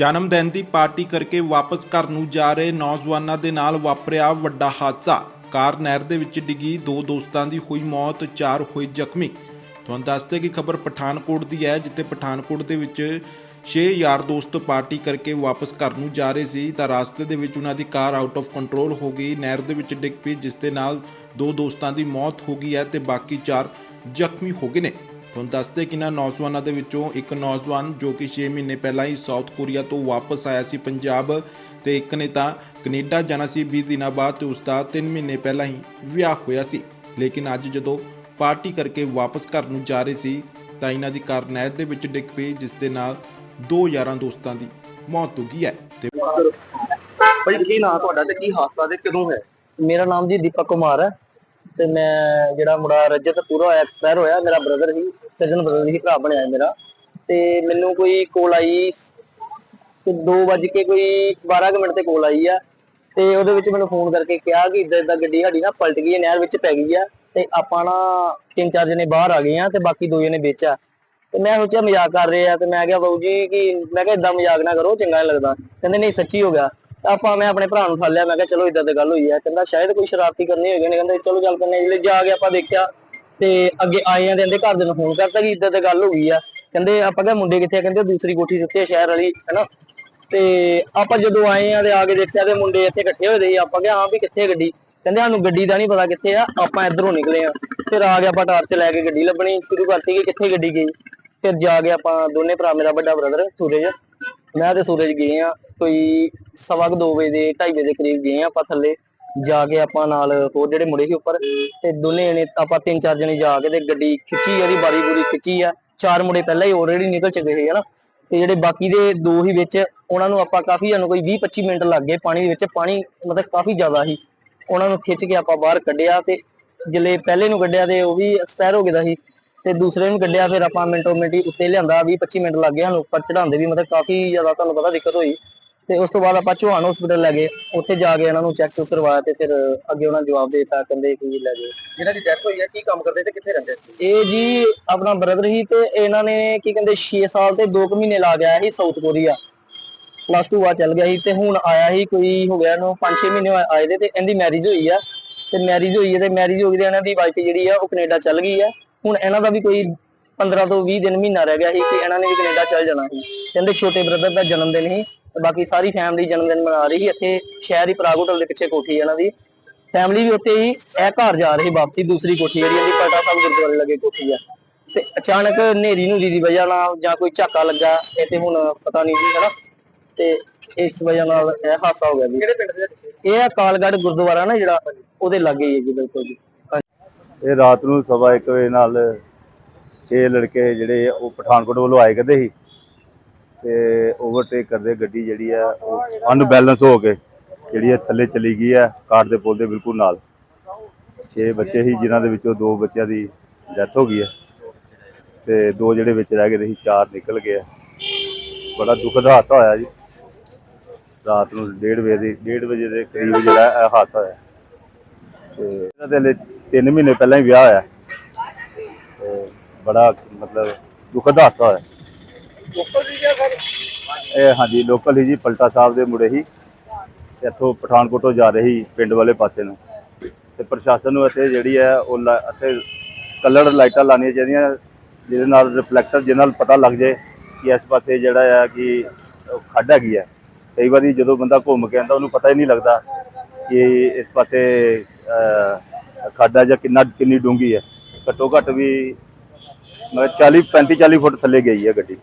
ਜਨਮ ਦਿਨ ਦੀ ਪਾਰਟੀ ਕਰਕੇ ਵਾਪਸ ਘਰ ਨੂੰ ਜਾ ਰਹੇ ਨੌਜਵਾਨਾਂ ਦੇ ਨਾਲ ਵਾਪਰਿਆ ਵੱਡਾ ਹਾਦਸਾ। ਕਾਰ ਨਹਿਰ ਦੇ ਵਿੱਚ ਡਿੱਗੀ, ਦੋ ਦੋਸਤਾਂ ਦੀ ਹੋਈ ਮੌਤ, ਚਾਰ ਹੋਏ ਜ਼ਖਮੀ। ਤੁਹਾਨੂੰ ਦੱਸਦੇ ਕਿ ਖਬਰ ਪਠਾਨਕੋਟ ਦੀ ਹੈ, ਜਿੱਥੇ ਪਠਾਨਕੋਟ ਦੇ ਵਿੱਚ ਛੇ ਯਾਰ ਦੋਸਤ ਪਾਰਟੀ ਕਰਕੇ ਵਾਪਸ ਘਰ ਨੂੰ ਜਾ ਰਹੇ ਸੀ, ਤਾਂ ਰਾਸਤੇ ਦੇ ਵਿੱਚ ਉਹਨਾਂ ਦੀ ਕਾਰ ਆਊਟ ਆਫ ਕੰਟਰੋਲ ਹੋ ਗਈ। ਨਹਿਰ ਦੇ ਵਿੱਚ ਡਿੱਗ ਪਈ, ਜਿਸ ਦੇ ਨਾਲ ਦੋ ਦੋਸਤਾਂ ਦੀ ਮੌਤ ਹੋ ਗਈ ਹੈ ਤੇ ਬਾਕੀ ਚਾਰ ਜ਼ਖਮੀ ਹੋ ਗਏ ਨੇ। ਤੁਹਾਨੂੰ ਦੱਸਦੇ ਕਿ ਇਹਨਾਂ ਨੌਜਵਾਨਾਂ ਦੇ ਵਿੱਚੋਂ ਇੱਕ ਨੌਜਵਾਨ ਜੋ ਕਿ 6 ਮਹੀਨੇ ਪਹਿਲਾਂ ਹੀ ਸਾਊਥ ਕੋਰੀਆ ਤੋਂ ਵਾਪਸ ਆਇਆ ਸੀ ਪੰਜਾਬ ਤੇ ਇੱਕ ਨੇ ਤਾਂ ਕੈਨੇਡਾ ਜਾਣਾ ਸੀ 20 ਦਿਨਾਂ ਬਾਅਦ ਤੇ ਉਸ ਦਾ 3 ਮਹੀਨੇ ਪਹਿਲਾਂ ਹੀ ਵਿਆਹ ਹੋਇਆ ਸੀ। ਲੇਕਿਨ ਅੱਜ ਜਦੋਂ ਪਾਰਟੀ ਕਰਕੇ ਵਾਪਸ ਘਰ ਨੂੰ ਜਾ ਰਹੇ ਸੀ ਤਾਂ ਇਹਨਾਂ ਦੀ ਕਾਰ ਨਹਿਰ ਦੇ ਵਿੱਚ ਡਿੱਗ ਪਈ ਜਿਸ ਦੇ ਨਾਲ ਦੋ ਯਾਰਾਂ ਦੋਸਤਾਂ ਦੀ ਮੌਤ ਹੋ ਗਈ ਹੈ ਤੇ ਭਾਈ ਕੀ ਨਾਂ ਤੁਹਾਡਾ ਤੇ ਕੀ ਹਾਦਸਾ ਤੇ ਕਦੋਂ ਹੋਇਆ? ਮੇਰਾ ਨਾਮ ਜੀ ਦੀਪਕ ਕੁਮਾਰ ਹੈ। ਤੇ ਮੈਂ ਜਿਹੜਾ ਮੁੰਡਾ ਰਜਤ ਪੂਰਾ ਹੋਇਆ ਐਕਸਪਾਇਰ ਹੋਇਆ, ਮੇਰਾ ਬ੍ਰਦਰ ਸੀ ਕਜ਼ਨ ਬ੍ਰਦਰ ਹੀ ਭਰਾ ਬਣਿਆ ਮੇਰਾ। ਤੇ ਮੈਨੂੰ ਕੋਈ ਕੋਲ ਆਈ ਤੇ 2 ਵਜੇ ਕੇ ਕੋਈ 12 ਕੁ ਮਿੰਟ ਤੇ ਕੋਲ ਆਈ ਆ। ਤੇ ਉਹਦੇ ਵਿੱਚ ਮੈਨੂੰ ਫੋਨ ਕਰਕੇ ਕਿਹਾ ਕਿ ਇਦਾਂ ਇਦਾਂ ਗੱਡੀ ਸਾਡੀ ਨਾ ਪਲਟ ਗਈ ਹੈ ਨਹਿਰ ਵਿੱਚ ਪੈ ਗਈ ਆ, ਤੇ ਆਪਾਂ ਨਾ ਤਿੰਨ ਚਾਰ ਜਣੇ ਬਾਹਰ ਆ ਗਏ ਆ, ਤੇ ਬਾਕੀ ਦੋ ਜਣੇ ਵਿੱਚ ਆ। ਤੇ ਮੈਂ ਸੋਚਿਆ ਮਜ਼ਾਕ ਕਰ ਰਹੇ ਆ ਤੇ ਮੈਂ ਕਿਹਾ ਬਾਊ ਜੀ ਕਿ, ਮੈਂ ਕਿਹਾ ਇਦਾਂ ਮਜ਼ਾਕ ਨਾ ਕਰੋ, ਚੰਗਾ ਨਹੀਂ ਲੱਗਦਾ। ਕਹਿੰਦੇ ਨਹੀਂ, ਸੱਚੀ ਹੋ ਗਿਆ। ਆਪਾਂ ਮੈਂ ਆਪਣੇ ਭਰਾ ਨੂੰ ਠਾਲ ਲਿਆ, ਮੈਂ ਕਿਹਾ ਚਲੋ ਇਦਾਂ ਤੇ ਗੱਲ ਹੋਈ ਹੈ। ਕਹਿੰਦਾ ਸ਼ਾਇਦ ਕੋਈ ਸ਼ਰਾਰਤੀ ਕਰਨੀ ਹੋਈ ਨੇ। ਕਹਿੰਦੇ ਚਲੋ ਚੱਲ ਪੈਂਦੇ ਜਿਹੜੇ ਜਾ ਕੇ ਆਪਾਂ ਦੇਖਿਆ ਤੇ ਅੱਗੇ ਆਏ ਆ ਤੇ ਘਰ ਦੇ ਨੂੰ ਫੋਨ ਕਰਤਾ ਕਿ ਇਦਾਂ ਤੇ ਗੱਲ ਹੋ ਗਈ ਆ। ਕਹਿੰਦੇ ਆਪਾਂ ਕਿਹਾ ਮੁੰਡੇ ਕਿੱਥੇ ਆ? ਕਹਿੰਦੇ ਦੂਸਰੀ ਕੋਠੀ ਸੁੱਤੇ ਆ, ਸ਼ਹਿਰ ਵਾਲੀ, ਹੈਨਾ? ਤੇ ਆਪਾਂ ਜਦੋਂ ਆਏ ਆ ਤੇ ਆ ਕੇ ਦੇਖਿਆ ਤੇ ਮੁੰਡੇ ਇੱਥੇ ਇਕੱਠੇ ਹੋਏ ਦੇ ਸੀ। ਆਪਾਂ ਕਿਹਾ, ਹਾਂ ਵੀ ਕਿੱਥੇ ਗੱਡੀ? ਕਹਿੰਦੇ, ਸਾਨੂੰ ਗੱਡੀ ਦਾ ਨਹੀਂ ਪਤਾ ਕਿੱਥੇ ਆ। ਆਪਾਂ ਇਧਰੋਂ ਨਿਕਲੇ ਆ। ਫਿਰ ਆ ਕੇ ਆਪਾਂ ਟਾਰਚ ਲੈ ਕੇ ਗੱਡੀ ਲੱਭਣੀ ਸ਼ੁਰੂ ਕਰਤੀ ਕਿ ਕਿੱਥੇ ਗੱਡੀ ਗਈ। ਫਿਰ ਜਾ ਕੇ ਆਪਾਂ ਦੋਨੇ ਭਰਾ, ਮੇਰਾ ਵੱਡਾ ਬ੍ਰਦਰ ਸੂਰਜ। ਮੈਂ ਤੇ ਸੂਰਜ ਗਏ ਆ। ਕੋਈ ਸਵਾ ਕੁ ਦੋ ਵਜੇ ਦੇ 2:30 ਵਜੇ ਦੇ ਕਰੀਬ ਗਏ ਆ ਆਪਾਂ ਥੱਲੇ। ਜਾ ਕੇ ਆਪਾਂ ਨਾਲ ਹੋਰ ਜਿਹੜੇ ਮੁੰਡੇ ਸੀ ਉੱਪਰ, ਤੇ ਦੋਨੇ ਜਣੇ ਆਪਾਂ ਤਿੰਨ ਚਾਰ ਜਣੇ ਜਾ ਕੇ ਤੇ ਗੱਡੀ ਖਿੱਚੀ, ਉਹਦੀ ਬਾਰੀ ਬੂਰੀ ਖਿੱਚੀ ਆ। ਚਾਰ ਮੁੰਡੇ ਪਹਿਲਾਂ ਹੀ ਆਲਰੇਡੀ ਨਿਕਲ ਚੁੱਕੇ ਸੀ, ਹਨਾ? ਤੇ ਜਿਹੜੇ ਬਾਕੀ ਦੇ ਦੋ ਹੀ ਵਿੱਚ, ਉਹਨਾਂ ਨੂੰ ਆਪਾਂ ਕਾਫੀ ਸਾਨੂੰ ਕੋਈ 20 25 ਮਿੰਟ ਲੱਗ ਗਏ ਪਾਣੀ ਦੇ ਵਿੱਚ। ਪਾਣੀ ਮਤਲਬ ਕਾਫੀ ਜ਼ਿਆਦਾ ਸੀ। ਉਹਨਾਂ ਨੂੰ ਖਿੱਚ ਕੇ ਆਪਾਂ ਬਾਹਰ ਕੱਢਿਆ ਤੇ ਜਿਲੇ ਪਹਿਲੇ ਨੂੰ ਕੱਢਿਆ ਤੇ ਉਹ ਵੀ ਐਕਸਪਾਇਰ ਹੋ ਗਿਆ ਸੀ। ਤੇ ਦੂਸਰੇ ਨੂੰ ਕੱਢਿਆ, ਫਿਰ ਆਪਾਂ ਮਿੰਟੋ ਮਿੰਟੀ ਉੱਤੇ ਲਿਆਂਦਾ 20 25 ਮਿੰਟ ਲੱਗ ਗਏ ਸਾਨੂੰ, ਉੱਪਰ ਚੜਾਉਂਦੇ ਵੀ ਮਤਲਬ ਕਾਫੀ ਜ਼ਿਆਦਾ ਤੁਹਾਨੂੰ ਪਤਾ ਦਿੱਕਤ ਹੋਈ। ਤੇ ਉਸ ਤੋਂ ਬਾਅਦ ਆਪਾਂ ਚੌਹਾਨ ਹਸਪੀਟਲ ਲੈ ਗਏ। ਉੱਥੇ ਜਾ ਕੇ ਇਹਨਾਂ ਨੂੰ ਚੈੱਕ ਚੁੱਕ ਕਰਵਾਇਆ ਤੇ ਫਿਰ ਅੱਗੇ ਉਹਨਾਂ ਜਵਾਬ ਦੇ ਦਿੱਤਾ ਕਹਿੰਦੇ ਕਿ ਲੈ ਗਏ ਜਿਹਨਾਂ ਦੀ ਡੈਥ ਹੋਈ ਹੈ ਕੀ ਕੰਮ ਕਰਦੇ ਤੇ ਕਿੱਥੇ ਰਹਿੰਦੇ? ਸੀ ਇਹ ਜੀ ਆਪਣਾ ਬ੍ਰਦਰ ਹੀ ਤੇ ਇਹਨਾਂ ਨੇ ਕੀ ਕਹਿੰਦੇ 6 ਸਾਲ ਤੇ 2 ਮਹੀਨੇ ਲਾ ਆਇਆ ਸੀ ਸਾਊਥ ਕੋਰੀਆ ਪਲੱਸ 2 ਆ ਚੱਲ ਗਿਆ ਸੀ ਤੇ ਹੁਣ ਆਇਆ ਸੀ ਕੋਈ ਹੋ ਗਿਆ ਇਹਨੂੰ 5-6 ਮਹੀਨੇ ਆਏ ਦੇ ਤੇ ਇਹਦੀ ਮੈਰਿਜ ਹੋਈ ਆ। ਤੇ ਮੈਰਿਜ ਹੋਈ ਹੈ ਤੇ ਮੈਰਿਜ ਹੋ ਗਈ ਤੇ ਇਹਨਾਂ ਦੀ ਵਾਈਫ ਜਿਹੜੀ ਆ ਉਹ ਕੈਨੇਡਾ ਚੱਲ ਗਈ ਆ। ਹੁਣ ਇਹਨਾਂ ਦਾ ਵੀ ਕੋਈ 15 ਤੋਂ 20 ਦਿਨ ਮਹੀਨਾ ਰਹਿ ਗਿਆ ਸੀ ਕਿ ਇਹਨਾਂ ਨੇ ਵੀ ਕੈਨੇਡਾ ਚੱਲ ਜਾਣਾ ਸੀ। ਕਹਿੰਦੇ ਛੋਟੇ ਬ੍ਰਦਰ ਦਾ ਜਨਮ ਦਿਨ ਸੀ। ਤੇ ਬਾਕੀ ਸਾਰੀ ਫੈਮਿਲੀ ਜਨਮ ਦਿਨ ਮਨਾ ਰਹੀ ਸੀ। ਇੱਥੇ ਸ਼ਹਿਰ ਹੀ ਪ੍ਰਾਗ ਹੋਟਲ ਦੇ ਪਿੱਛੇ ਕੋਠੀ ਹੈ ਇਹਨਾਂ ਦੀ। ਫੈਮਿਲੀ ਵੀ ਉੱਥੇ ਹੀ ਇਹ ਘਰ ਜਾ ਰਹੀ ਵਾਪਸੀ ਦੂਸਰੀ ਕੋਠੀ ਜਿਹੜੀ ਇਹਦੀ ਪਟਾ ਸਾਹਿਬ ਗੁਰਦੁਆਰੇ ਲੱਗੇ ਕੋਠੀ ਆ। ਤੇ ਅਚਾਨਕ ਹਨੇਰੀ ਨੂੰ ਦੀ ਵਜ੍ਹਾ ਨਾਲ ਜਾਂ ਕੋਈ ਝਾਕਾ ਲੱਗਾ ਇਹ ਤੇ ਹੁਣ ਪਤਾ ਨਹੀਂ ਜੀ ਹਨਾ? ਤੇ ਇਸ ਵਜ੍ਹਾ ਨਾਲ ਇਹ ਹਾਦਸਾ ਹੋ ਗਿਆ ਜੀ। ਕਿਹੜੇ ਪਿੰਡ ਦੇ ਸੀ? ਇਹ ਆ ਕਾਲਗੜ੍ਹ ਗੁਰਦੁਆਰਾ ਨਾ ਜਿਹੜਾ ਉਹਦੇ ਲਾਗੇ ਹੀ ਹੈ ਜੀ ਬਿਲਕੁਲ ਜੀ। ਇਹ ਰਾਤ ਨੂੰ ਸਵਾ ਇੱਕ ਵਜੇ ਨਾਲ ਛੇ ਲੜਕੇ ਜਿਹੜੇ ਆ ਉਹ ਪਠਾਨਕੋਟ ਵੱਲੋਂ ਆਏ ਕਰਦੇ ਸੀ। ਤੇ ਓਵਰਟੇਕ ਕਰਦੇ ਗੱਡੀ ਜਿਹੜੀ ਆ, ਉਹ ਅਨਬੈਲੈਂਸ ਹੋ ਕੇ ਜਿਹੜੀ ਆ ਥੱਲੇ ਚਲੀ ਗਈ ਆ, ਕਾਰ ਦੇ ਪੁਲ ਦੇ ਬਿਲਕੁਲ ਨਾਲ। ਛੇ ਬੱਚੇ ਸੀ, ਜਿਨ੍ਹਾਂ ਦੇ ਵਿੱਚੋਂ ਦੋ ਬੱਚਿਆਂ ਦੀ ਡੈਥ ਹੋ ਗਈ ਹੈ ਤੇ ਦੋ ਜਿਹੜੇ ਵਿੱਚ ਰਹਿ ਗਏ ਸੀ, ਚਾਰ ਨਿਕਲ ਗਏ ਆ। ਬੜਾ ਦਾ ਹਾਦਸਾ ਹੋਇਆ ਜੀ। ਰਾਤ ਨੂੰ 1:30 ਵਜੇ ਦੀ 1:30 ਵਜੇ ਦੇ ਕਰੀਬ ਜਿਹੜਾ ਇਹ ਹਾਦਸਾ ਹੋਇਆ। ਤੇ ਇਹਨਾਂ ਦੇ ਹਲੇ 3 ਮਹੀਨੇ ਪਹਿਲਾਂ ਹੀ ਵਿਆਹ ਹੋਇਆ। ਤੇ ਬੜਾ ਮਤਲਬ ਦੁੱਖ ਦਾ ਹਾਦਸਾ ਹੋਇਆ। ਲੋਕਲ ਜੀ ਜਾਂ ਸਰ? ਇਹ ਹਾਂਜੀ ਲੋਕਲ ਹੀ ਜੀ ਪਲਟਾ ਸਾਹਿਬ ਦੇ ਮੁੰਡੇ ਹੀ। ਇੱਥੋਂ ਪਠਾਨਕੋਟ ਤੋਂ ਜਾ ਰਹੇ ਸੀ ਪਿੰਡ ਵਾਲੇ ਪਾਸੇ ਨੂੰ। ਤੇ ਪ੍ਰਸ਼ਾਸਨ ਨੂੰ ਇੱਥੇ ਜਿਹੜੀ ਹੈ ਉਹ ਲਾ- ਇੱਥੇ ਕਲਰ ਲਾਈਟਾਂ ਲਾਉਣੀਆਂ ਚਾਹੀਦੀਆਂ ਜਿਹਦੇ ਨਾਲ ਰਿਫਲੈਕਟਰ ਜਿਹਦੇ ਨਾਲ ਪਤਾ ਲੱਗ ਜਾਏ ਕਿ ਇਸ ਪਾਸੇ ਜਿਹੜਾ ਆ ਕਿ ਖੱਡ ਹੈਗੀ ਹੈ। ਕਈ ਵਾਰੀ ਜਦੋਂ ਬੰਦਾ ਘੁੰਮ ਕੇ ਆਉਂਦਾ ਉਹਨੂੰ ਪਤਾ ਹੀ ਨਹੀਂ ਲੱਗਦਾ ਕਿ ਇਸ ਪਾਸੇ ਅਹ, ਖੱਡ ਹੈ ਜਾਂ ਕਿੰਨਾ ਕਿੰਨੀ ਡੂੰਘੀ ਹੈ। ਘੱਟੋ ਘੱਟ ਵੀ ਮਤਲਬ 40 35 40 ਫੁੱਟ ਥੱਲੇ ਗਈ ਹੈ ਗੱਡੀ।